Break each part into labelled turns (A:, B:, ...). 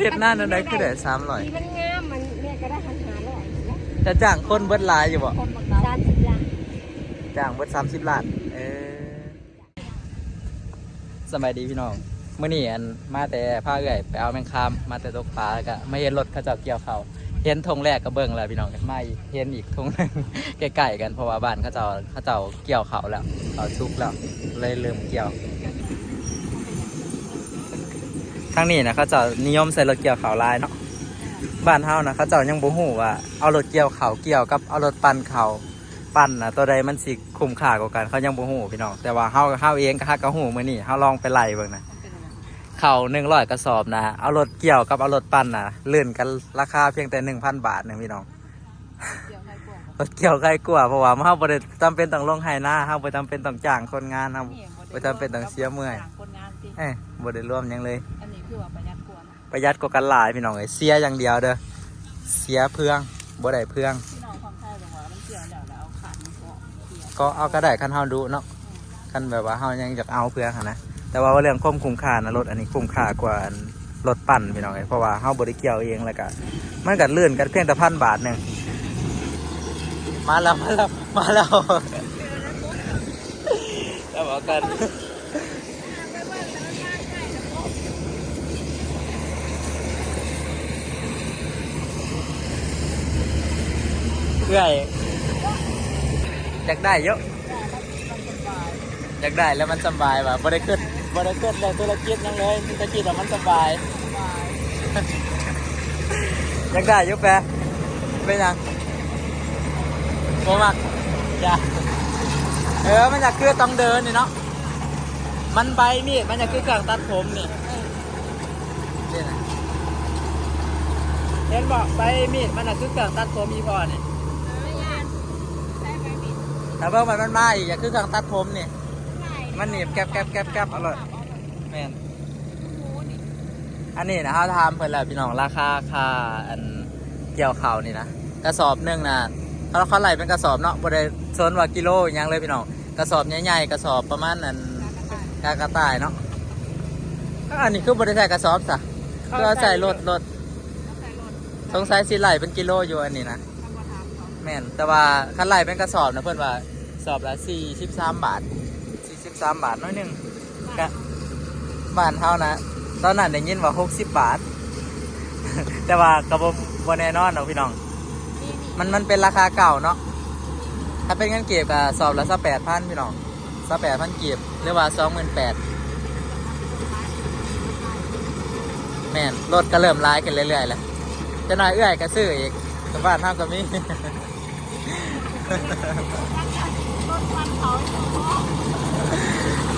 A: เฮ็ดหน้านั่นได้คือได้สามร้อย
B: ที่มันงามมันแม่ก็ได้หันหาร้อยนะ
A: จะจ้างคนเบิดหลายอยู่บ่
B: คนบักดาวสามสิบล้าน
A: จ้างเบิดสามสิบล้านเออสบายดีพี่น้องเมื่อนี้อันมาแต่พาเอื่อยไปเอาแมงคามมาแต่ตกปลาแล้วก็ไม่เห็นรถเขาเจ้าเกี่ยวเขาวเห็นธงแรกก็เบิ่งแล้วพี่น้องมาอีกเห็นอีกธงหนึงใกล้ๆกันเพราะว่าบ้านเขาเจ้าเขาเจ้าเกี่ยวเขาวแล้วเขาชุกแล้วเลยลืมเกี่ยว ทางนี้นะเขาเจ้านิยมใส่รถเกี่ยวเขาวหลายเนาะบ้านเฮานะเขาเจ้ายังบ่ฮู้ว่าเอารถเกี่ยวเขาวเกี่ยวกับเอารถปั่นเขาวปั้นนะตัวใดมันสิคุ้มค่ากว่ากันเขายังบ่ฮู้พี่น้องแต่ว่าเฮาเฮาเองก็ฮักก็ฮู้มื้อนี้เฮาลองไปไล่เบิ่งนะเขา100กระสอบนะเอารถเกี่ยวกับเอารถปั้นนะเลื่อนกันราคาเพียงแต่1,000 บาทหนึงพี่น้องรถเกี่ยวใครกลัวเพราะว่าเฮาบ่ได้จำเป็นต้องลงให้หน้าเฮาบ่จำเป็นต้องจ้างคนงานเฮาบ่จำเป็นต้องเสียเมื่อย
C: คนงานสิ
A: เอ้ยบ่ได้ร่วมหยังเลย
C: อันนี้ คือว่าประหยัดกว่านะ
A: ประหยัดกว่ากันหลายพี่น้องเอ้ยเสียอย่างเดียวเด้อเสียเพืองบ่ได้เพือง
C: พี่น้องความไทยบอกว่ามันเกี่ยวแล้วแล้วเอาขาดมันก็เกี่ยว
A: ก็เอาก็ได้คันเฮาดูเนาะคันแบบว่าเฮายังอยากเอาเพื่อหั้นนะแต่ว่าเรื่องความคุ้มค่านะรถอันนี้คุ้มค่ากว่าอันรถปั่นพี่น้องเอ้ยเพราะว่าเฮาบ่ได้เกี่ยวเองแล้วก็มันก็ลื่นกันเพียงแต่พันบาทหนึงมาแล้วมาแล้วมาแล้วแล้วบอกกัน เพื่อยอยากได้เยอะ อยากได้แล้วมันสบายว่ะบ่ได้ขึ้นบ่ได้ขึ้นเลยธุรกิจหยังเลยธุรกิจแต่มันสบาย อยากได้อยุบแปะเป็นหยังโมมักอย่าเออ มันอยากคือต้องเดินนี่เนาะ มันไปมีดมันอยากคือเครื่องตัดผมนี่นี่นะเห็นบอกไปมีดมันอยากคือเครื่องตัดผมอีพอนี่ แต่เบิ่งมันมันมาอีกอย่าคือเครื่องตัดผมนี่ มันหนีบแก๊บแก๊บแก๊บแก๊บอร่อยแมนอันนี้นะเขาทำเพิ่นแล้วพี่น้องราคาค่าอันเกี่ยวเข่าวนี่นะกระสอบหนึ่งนะเขาเขาไหลเป็นกระสอบเนาะบริโซนว่ากิโลอหยังเลยพี่น้องกระสอบใหญ่ๆกระสอบประมาณนั้นกากระต่ายเนาะอันนี้คือบริใส่กระสอบซะเพื่อใส่รถรถสงสัยสิไหลเป็นกิโลอยู่อันนี้นะ แม่นแต่ว่าคันไหลเป็นกระสอบนะเพื่อนว่าสอบละสี่สิบสามบาท43บาทน้อยหนึ่งกะบ้านเท่านะตอนนั้นได้ยินว่า60บาท แต่ว่ากระบบแน่นอนเนาะพี่น้อง มันมันเป็นราคาเก่าเนาะถ้าเป็นเงินเก็บก็สอบละสักแปดพันพี่น้องสักแปดพันเก็บหรือว่าสองหมื่นแปดแม่นรถก็เริ่มลายกันเรื่อยๆแล้วจะน้อยเอื้อยก็ซื้ออีกแต่บ้านเท่าก็มี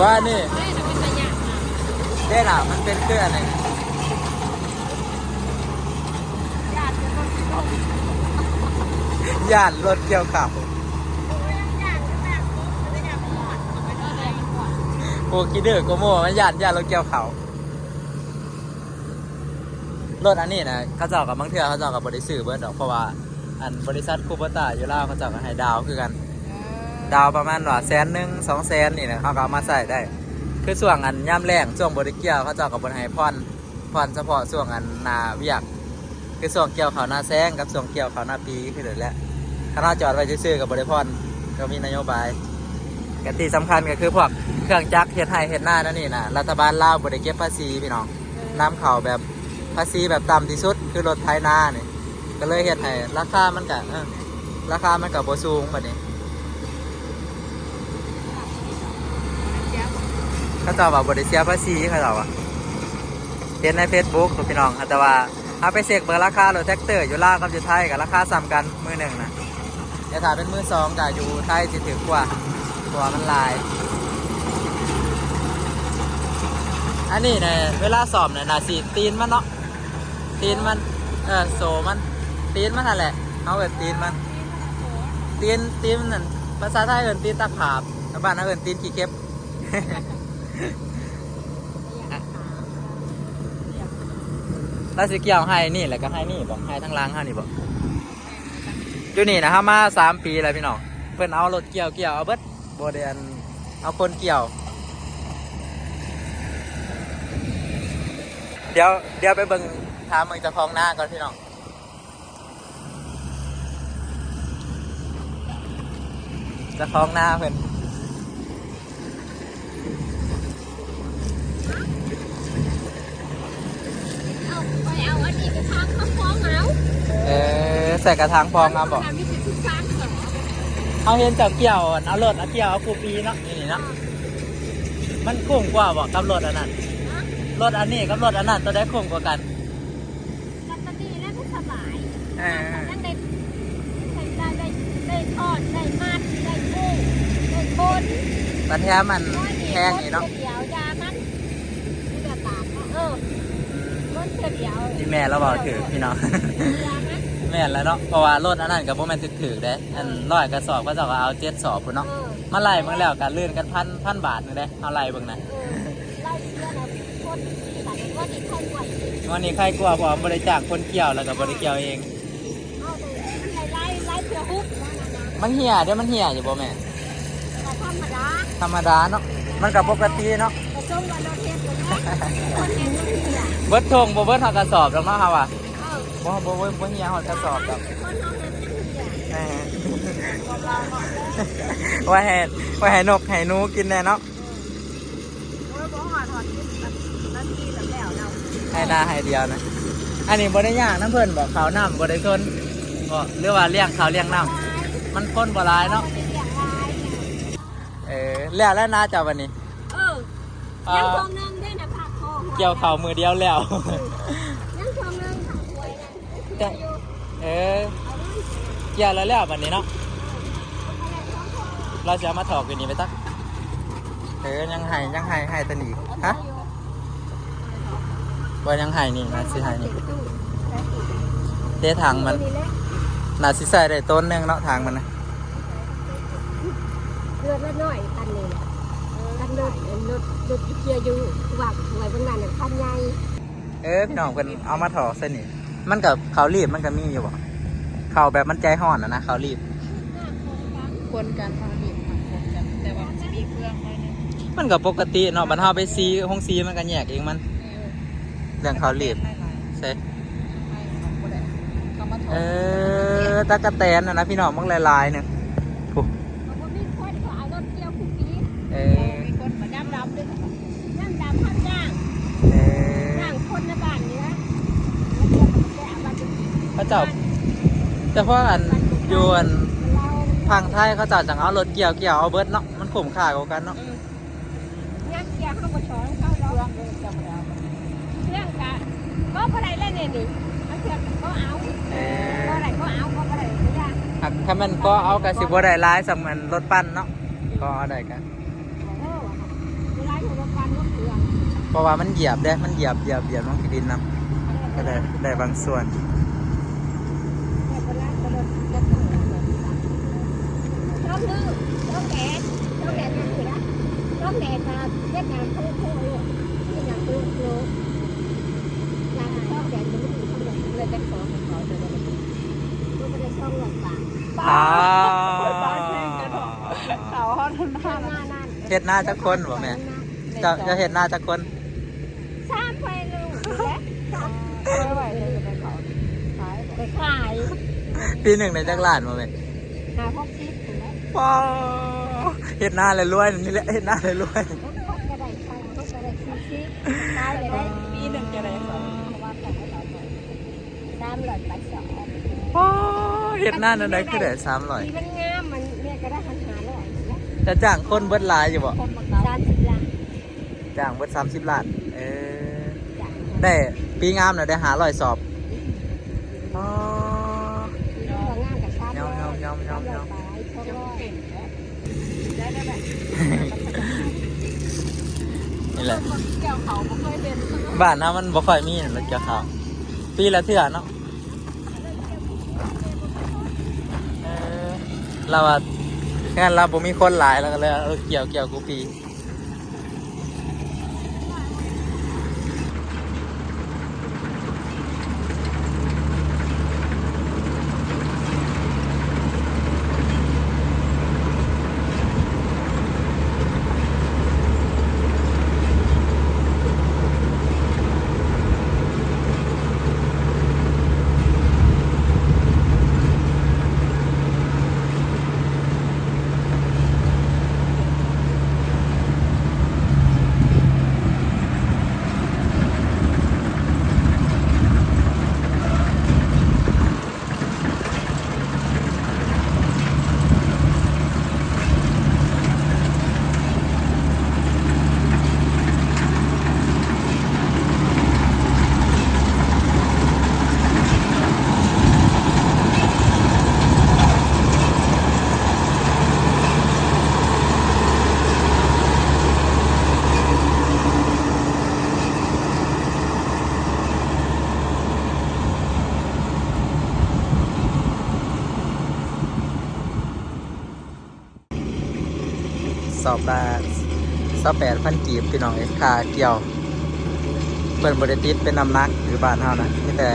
A: ว่านี่
B: ไม่จะเป็นสัญญาณ
A: เด้น่ะมันเป็นเครื่องอะไร
B: ญาติเป็นคนที่บอก
A: ย่านรถเกี่ยวขับ
B: ญาติแบบไม่ได้หมดไม่ได้อะไรหมด
A: โอ้คิดดื้อกูโม่มันย่านย่านรถเกี่ยวเขารถอันนี้นะเขาจ้ากับบางเทือเขาจ้ากับบริษัทเบิร์ดดอกเพราะว่า อันบริษัทคูเปอร์ตาอยู่ล่าวเขาเจ้าก็ให้ดาวคือกัน ดาวประมาณว่าแสนหนึ่งสองแสนนี่นะเขาก็เอามาใส่ได้ คือส่วงอันย่ำแรงช่วงบริเกียวเขาเจ้ากับบริให้พรพรเฉพาะช่วงอันนาเวียก คือส่วงเกี่ยวเขาวหน้าแซงกับส่วงเกี่ยวเขาวหน้าปีคือเดี๋ยวแหละคณะจอดไว้ซื่อๆกับบริพรก็มีนโยบายกติสำคัญก็คือพวกเครื่องจักรเฮ็ดให้เฮ็ดหน้านั่นนี่นะรัฐบาลลาวบริเก็บภาษีพี่น้องน้ำเขาแบบภาษีแบบต่ำที่สุดคือรถไถนาเนี่ย ก็เลยเฮ็ดให้ราคามันก็เออราคามันก็บ่สูงบัดนี้เขาเจ้าว่าบริเซียภาษีเขาเจ้าว่าเห็นในเฟซบุ๊กพี่น้องแต่ว่าเอาไปเช็คเบอร์ราคารถแท็กเตอร์อยู่ลาวกับอยู่ไทยกับราคาซ้ำกันมือหนึ่งนะแต่ถ้าเป็นมือสองก็อยู่ไทยจะถือกว่าตัวมันลาย อันนี้เนี่ยเวลาสอบเนี่ยนาสีตีนมันเนาะตีนมัน เออโซมัน ตีนมันนั่นแหละเอาแบบตีนมัน ตีนตีนนั่นภาษาไทยเอินตีนตะขาบแต่บ้านเราเอินตีนขี้เก็บเราสิเกี่ยวให้นี่แหละก็ให้นี่บอกให้ทั้งล้างให้นี่บอกอยู่นี่นะฮะมาสามปีแล้วพี่น้องเพิ่นเอารถเกี่ยวเกี่ยวเอาเบิดโบเดียนเอาคนเกี่ยว เดี๋ยวเดี๋ยวไปเบิ่งถามมึงจะคลองหน้าก่อนพี่น้อง จะคลองหน้าเพื่อน
B: เอาไปเอาอันนี้ไปทางข้าวฟองเอา
A: เออใส่กระถางพองงามบอก
B: มีสิทุกชั้นเหรอ
A: เอาเห็นเจ้าเกี่ยวเอารถเอาเกี่ยวเอาคูปีเนาะนี่นี่เนาะมันคุ้มกว่าบอกกับรถอันนั้นรถอันนี้กับรถอันนั้นตัวได้คุ้มกว่ากัน
B: ปัตตานีแล้วก็สบาย
A: เออ
B: นั่นได้ได้ได้ได้ทอดได้มัดได้กุ้งได้ คน
A: ประเทศมันแพงนี่เนาะ
B: เดียวยามันนี่ก็ตามเนาะเออคนเดียว
A: ที่แม่เราบอกถือพี่น้อง
B: ยามัน
A: แม่นแล้วเนาะเพราะว่ารถอันนั้นกับพวกมันถือถือๆเด้อันร้อยกระสอบก็จะเอาเจ็ดสอบพุ่น
B: เอ
A: เนาะ
B: อ
A: มาไล่เบิ่งแล้วกันลื่นกันพันพันบาทนึงเด้เอาไล่เบิ่งนะ
B: เออไล่เชื่อนะคนแต่ก็ดีใครกว่า
A: วันนี้ใครกลัวเพราะว่าบริจาคคนเกี่ยวแล้วก็บริเกี่ยวเอง
B: เอาแต่ไล่ไล่เพื่อฮุบว่านะนะ
A: มันเหี่ยเดี๋ยวมันเหี่ยอยู่บ่แม่
B: แต่ ธรรมดา
A: ธรรมดาเนาะมันกับปกติเนาะ
B: แต่ช่วงวันเราเทศกันนะคนเห็นมันเหี่ย
A: เบิดทงบ่เบิดหอกระสอบหรอกเนาะครับว่า
B: เออ
A: บ่บ่บ่บ่เหี่ยหอกกระสอบดอก
B: คนเราเห็นมันเหี่ย
A: แหม
B: ของเราเนาะเลย
A: ไว้ให้ไว้ให้นกให้หนูกินแน่เนาะ
B: โอ้ยบอกหอดหอดที่นาทีแบบแล้วเรา
A: ให้หน้าให้เดียวนะ อันนี้บ่ได้ยากน้ำเพิ่นบอกเขาวน้ำบ่ได้ทนบ่หรือว่าเลี้ยงเขาวเลี้ยงน้ำมันคนบ่หลายเนาะ
B: ไม่ได้เลี้ยงลายเนี่ย
A: เออแล้วแล้วนาจ้าวันนี้
B: เออ
A: อ่า
B: ยังทองนึงด้วยนะผักคอหัว
A: เกี่ยวข้าวมือเดียวแล้ว
B: ยังทองนึงผักหวยนะ
A: แต่
B: เกี่ยวอยู่
A: เออ
B: เอาด้วย
A: เกี่ยวแล้วแล้ววันนี้เนาะ
B: เอาไปเลยทองทอง
A: เราจะเอามาถอกอยู่นี่ไปตักเออยังให้ยังให้ให้ตันอีกฮะว่ายังให้นี่นะสิให้นี่เดทางมันน่าสิใส่ได้ต้นหนึงเนาะทางมันนะ
B: เลือดละหน่อยตันเลยตันเลือดเลือดเลือดเกียร์อยู่หวักหวยบางงานเนี่ยพันใหญ่
A: เออพี่น้องเพิ่นเอามาถอกเส้นนี่มันกับเขาวรีบมันก็มีอยู่บ่เขาวแบบมันใจห่อนนะนะเขาวรีบ
C: คนกันทางนี้ค่ะคนกันแต่ว่ามันจะมีเครื่องไว้เนี่ย
A: มันก็ปกติเนาะมันเฮาไปซีห้องซีมันก็แยกเองมัน เรื่องเขาวรีบใช่
C: เขามาถอ
A: เอ
C: ด
A: อตะกะแตนนะนะพี่น้องมังหลายๆเนี่ยปุ๊บ
B: เขาก็มีคนเขาเอารถเกี่ยวคุกกี้
A: เออ
C: มีคนมาย่ำดำด้วยค่ะ
B: นั่งดำพันจ้าง
A: เออ
B: จ้างคนในบ้านนี่นะแล้วเกี่ยวกับแกะบัตร
A: พระ เจ้า แต่เพราะอันอยวน
B: เรา
A: ทางไทยเขาเจ้าจังเอารถเกี่ยวเกี่ยวเอาเบิดเนาะมันคุ้มค่ากว่ากันเนาะ
B: งัดเกี่ยวเข้าบช้อนเข้า
C: เค
B: เรา
C: รื่องเลยจำได้
B: เรื่องกะก็อะไรเล่นเนี่ยนี่มันเกี่ยวกับก็เอา
A: เอ
B: ก็
A: อ
B: อะไรก็เอาก็อะไรไม่ได้
A: หักถ้ามันก็เอากระสิบ่ได้หลายสำมันรถปั้นเนาะก็เอาได้กัน
B: เออเวลาอยู่โรงพยาบาลก็เถื่อน
A: เพราะว่ามันเหยียบเด้มันเหยียบเหยียบเหยียบน้องที่ดินนํก็ได้ได้บางส่วน
B: ชอบลือชอบแดดชอบแดดนั่นสินะชอบแดดมาเวียดนามเขาโค้ลูกที่นามตัวโลยางชอบแดดมันไม่มีชอบแดดเลยจะขอของเขาจะได้ก็ไม่ได้ชอบหลอกปาก
A: อ้า
C: เขาฮอดหน้า
B: ข้างหน้านั่น
A: เฮ็ดหน้าจักคนบ่แม่เจะจะเฮ็ดหน้าจักคน
B: สร้างไปลูกและ
C: ไม่ไหวเลยจะไปเขาขาย
B: ไปขาย
A: ปีหนึ่งในจักรล้านบ่แม่
B: หาพวกซิปถูกไหม
A: ว้าวเฮ็ดหน้าเลยรวยนี่แหละเฮ็ดหน้าเลยรวย
B: กระไดใครพวกระไดซิปซิปตายเลยได้
C: ปีหนึ่งจะได้สองเพราะว่าแต่ให้เราหน่อย
B: สามร้อยไปสอง
A: ว้าวเฮ็ดหน้านั่นได้คือได้สามร้อย
B: ดีมันงามมันเนี่ยก็ได้หันหาร้อยนะ
A: จะจ้างคนเบิดลายอยู่บ่
B: สามสิบล้าน
A: จ้างเบิดสามสิบล้านเออได้ปีงามน่ะได้หาร้อยสอบอ๋อ นี่แหละ
C: คนเกี่ยวเขาไม่เคยเป็น
A: บ้านนะมันบ่ค่อยมีรถเกี่ยวข้าวปีละเทื่อเนาะเออเราว่างั้นเราบ่มีคนหลายแล้วก็เลยเอาเกี่ยวเกี่ยวกูปี สอบแปดพันกีบพี่น้องเอ้ยค่าเกี่ยวเปิดบริติดเป็นน้ำนักหรือบ้านเฮานะมีแต่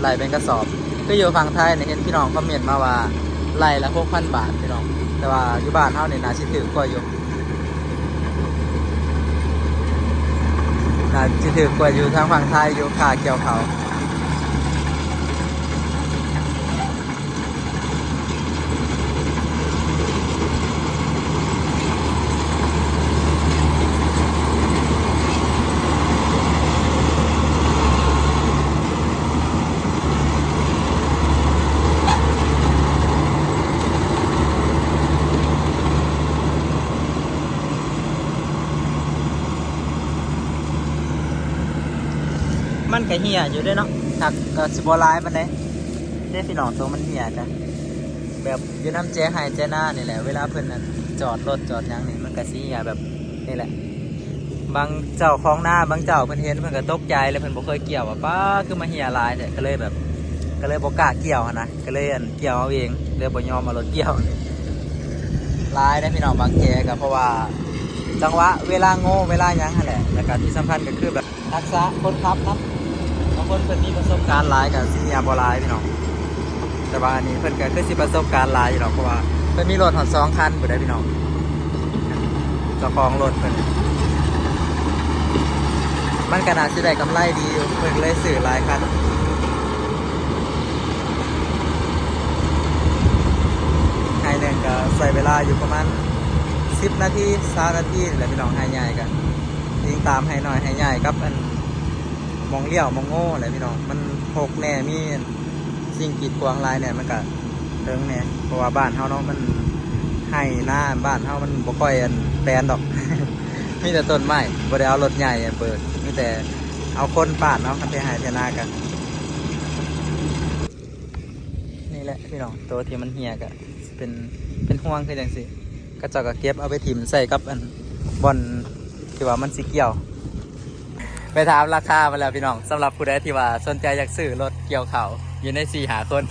A: ไล่เป็นกระสอบก็อยู่ฝั่งไทยเนี่ยเห็นพี่น้องคอมเมนต์มาว่าไล่ละหกพันบาทพี่น้อง แต่ว่าอยู่บ้านเฮาเนี่ยนาสิถือกว่าอยู่นาสิถือกว่าอยู่ทางฝั่งไทยอยู่คาเกี่ยวเขา มันก็เหี่ยอยู่ด้วยเนาะหักก็สิบร้ายมันเด้ได้พี่น้องตัวมันเหี่ยจ้ะแบบยู่น้ำแจ้ไฮแจ้หน้านี่แหละ เวลาเพิ่นนั่นจอดรถจอดยังนี่มันก็สิเหี่ยแบบนี่แหละ บางเจ้าของหน้าบางเจ้าเพิ่นเห็นเพิ่นก็ตกใจเลยเพิ่นบ่เคยเกี่ยวว่าป้าคือมาเหี่ยลายแต่ยก็เลยแบบ ก็เลยบ่กล้าเกี่ยวนะก็เลยเกี่ยวเอาเองเลยบ่ยอมเอารถเกี่ยวลายได้พี่น้องบางแกก็เพราะว่าจังหวะเวลาโง่เวลายังหั่นแหละแล้วก็ที่สำคัญก็คือแบบทักษะคนขับนะบ คนเพิ่นมีประสบการณ์หลายกับสิเนียบ่หลายพี่น้องแต่ว่าอันนี้เพิ่นก็คือสิประสบการณ์หลายอยู่หรอกเพราะว่าเพิ่นมีรถหอดสองคันบ่ได้พี่น้องเจ้าของรถเพิ่นมันก็น่าสิได้กำไรดีอยู่เพิ่นเลยซื้อหลายคันให้หนึ่งก็ใส่เวลาอยู่ประมาณสิบนาทีสามนาทีนี่แหละพี่น้องให้ใหญ่กันยิงตามให้หน่อยให้ใหญ่ครับอัน องเลี้ยวมองโง่อะไรพี่น้อง มันหกแน่มีสิ่งกีดขวางลายเนี่ยมันก็เติงแน่เพราะว่าบ้านเฮาเนาะมันให้หน้าบ้านเฮามันบ่ค่อยอันแปลนดอก มีแต่ต้นไม้บ่ได้เอารถใหญ่เปิดมีแต่เอาคนปาดเนาะคันไปให้เทนากัน นี่แหละพี่น้องตัวที่มันเหี่ยก็เป็นเป็นห่วงคือจังซี่ก็เจะก็เก็บเอาไปถิ่มใส่กับอันบอลที่ว่ามันสีเกี่ยว ไปถามราคามาแล้วพี่น้องสำหรับผู้ใดที่ว่าสนใจอยากซื้อรถเกี่ยวเขาวอยู่ในสี่หาคน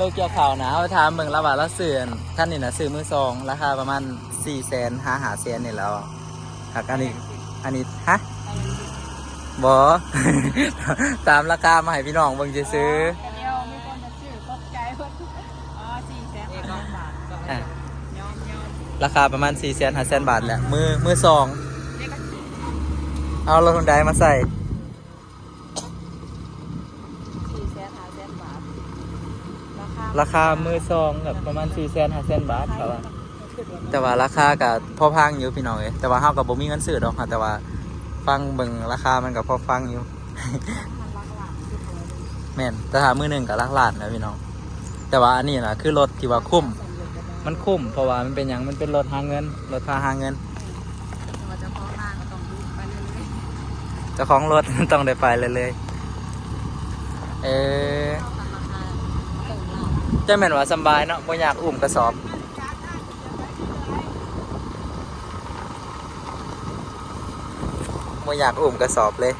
A: รถเกี่ยวเขาวนะเอาไปถามเมืองละว่าเราซื้ออันท่านนี่นะซื้อมือสองราคาประมาณสี่แสนห้าหาแสนนี่แหล้วหักอันนี้อันนี้ฮะบอตามราคามาให้พี่น้องเบิ่งจะซื้อ
C: เดียวมีคนจะชื่อตกใจว่าอ๋อสี่แสนห้าบาท
A: อะ
C: ยอมยอม
A: ราคาประมาณ4ี่แสนห้าแสนบาทแหละมือมือสอง
C: เนี่ยก็
A: เอารถฮนไดมาใส่
C: สี่แสนห้าแสนบาทราคา
A: ราคามือซองแบบประมาณ4ี่แสนห้าแสนบาทครับว่าแต่ว่าราคากับพอฟังอยู่พี่น้องเอ้ยแต่ว่าเฮากับบ่มีเงินซื้อดอกค่ะแต่ว่าฟังเบิ่งราคามันกับพอฟังอยู่ แม่นแต่ถ้ามือหนึ่งกับลักล้านนะพี่น้องแต่ว่าอันนี้นะคือรถที่ว่าคุ้ม มันคุ้มเพราะว่ามันเป็นหยังมันเป็นรถหาเงินรถพาหาเงิน
C: เราจะพ้อนางก็ต้องดูไปเรื่อย
A: เจ้าของรถ ต้องได้ไปเลยเลยเออ
C: ๆราคาเหมเรา
A: จะแม่นว่าสบายเนาะบ่อยากอุ้มกระสอบบ่อยากอุ้มกระสอบเลย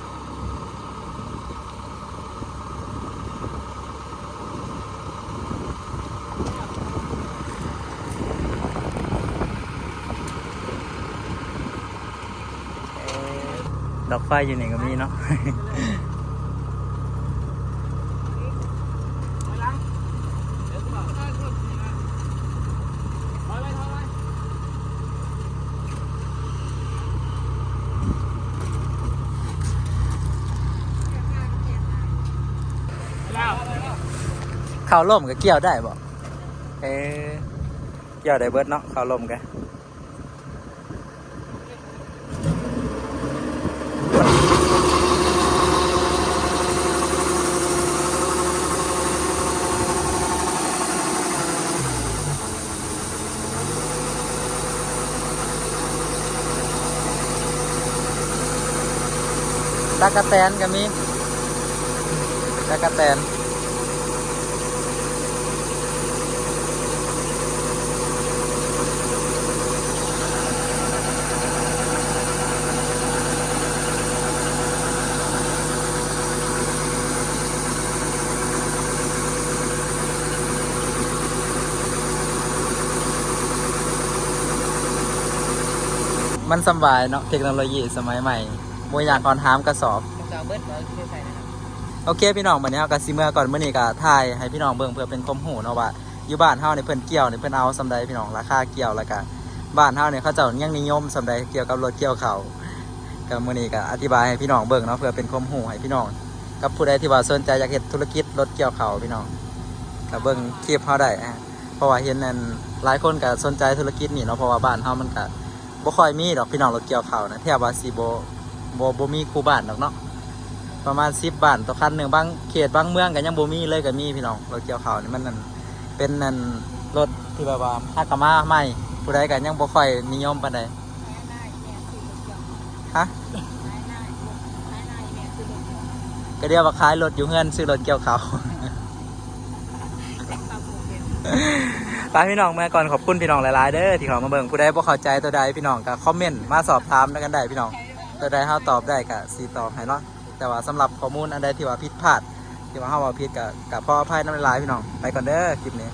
A: ไฟอยู่นี่ก็มีเนาะข้าวล่มก็เกี่ยวได้บ่เออเกี่ยวได้เบิดเนาะข้าวล่มกัน ตากะแตนก็มีตากะแตนมันสบายเนาะเทคโนโลยีสมัยใหม่ บ่อยากก่อนหามกระสอบ
C: มันจะเอาเบิดเราคือใส่นะครับ
A: โอเคพี่น้องวันนี้เฮาก็สิเมื่อก่อนมื้อนี้ก็ถ่ายให้พี่น้องเบิ่งเพื่อเป็นความรู้เนาะว่าอยู่บ้านเฮานี่เพิ่นเกี่ยวนี่เพิ่นเอาสำใดพี่น้องราคาเกี่ยวแล้วก็บ้านเฮานี่เขาเจ้ายังนิยมสำใดเกี่ยวกับรถเกี่ยวเขาวก็มื้อนี้ก็อธิบายให้พี่น้องเบิ่งเนาะเพื่อเป็นความรู้ให้พี่น้อง กับผู้ใดที่ว่าสนใจอยากเฮ็ดธุรกิจรถเกี่ยวเขาวพี่น้องก็เบิ่งคลิปเฮาได้อะเพราะว่าเห็นนั่นหลายคนก็สนใจธุรกิจนี่เนาะเพราะว่าบ้านเฮามันก็บ่ค่อยมีดอกพี่น้องรถเกี่ยวเขาวนะแทบว่าสิบ่ บ่บ่มีคูบ้านดอกเนาะประมาณสิบบาทต่อคันหนึ่งบางเขตบางเมืองกันยังบ่มีเลยก็มีพี่น้องรถเกี่ยวข้าวนี่มันนั่นเป็นนั่นรถที่แบบว่าฮักกมาใหม่ผู้ใดกันยังบ่ค่อยนิยมปานใดฮะก็เรียกว่าขายรถอยู่เฮือนซื้อรถเกี่ยวข้าวไปพี่น้องเมื่อก่อนขอบคุณพี่น้องหลายๆเด้อที่เขามาเบิ่งผู้ใดบ่เข้าใจตัวใดพี่น้องก็คอมเมนต์มาสอบถามกันได้พี่น้อง ตัวใดเฮาตอบได้ก็สิตอบให้เนาะแต่ว่าสำหรับข้อมูลอันใดที่ว่าผิดพลาดที่ว่าเฮาว่าผิดก็ก็ขออภัยนำหลายๆพี่น้องไปก่อนเด้อคลิปนี้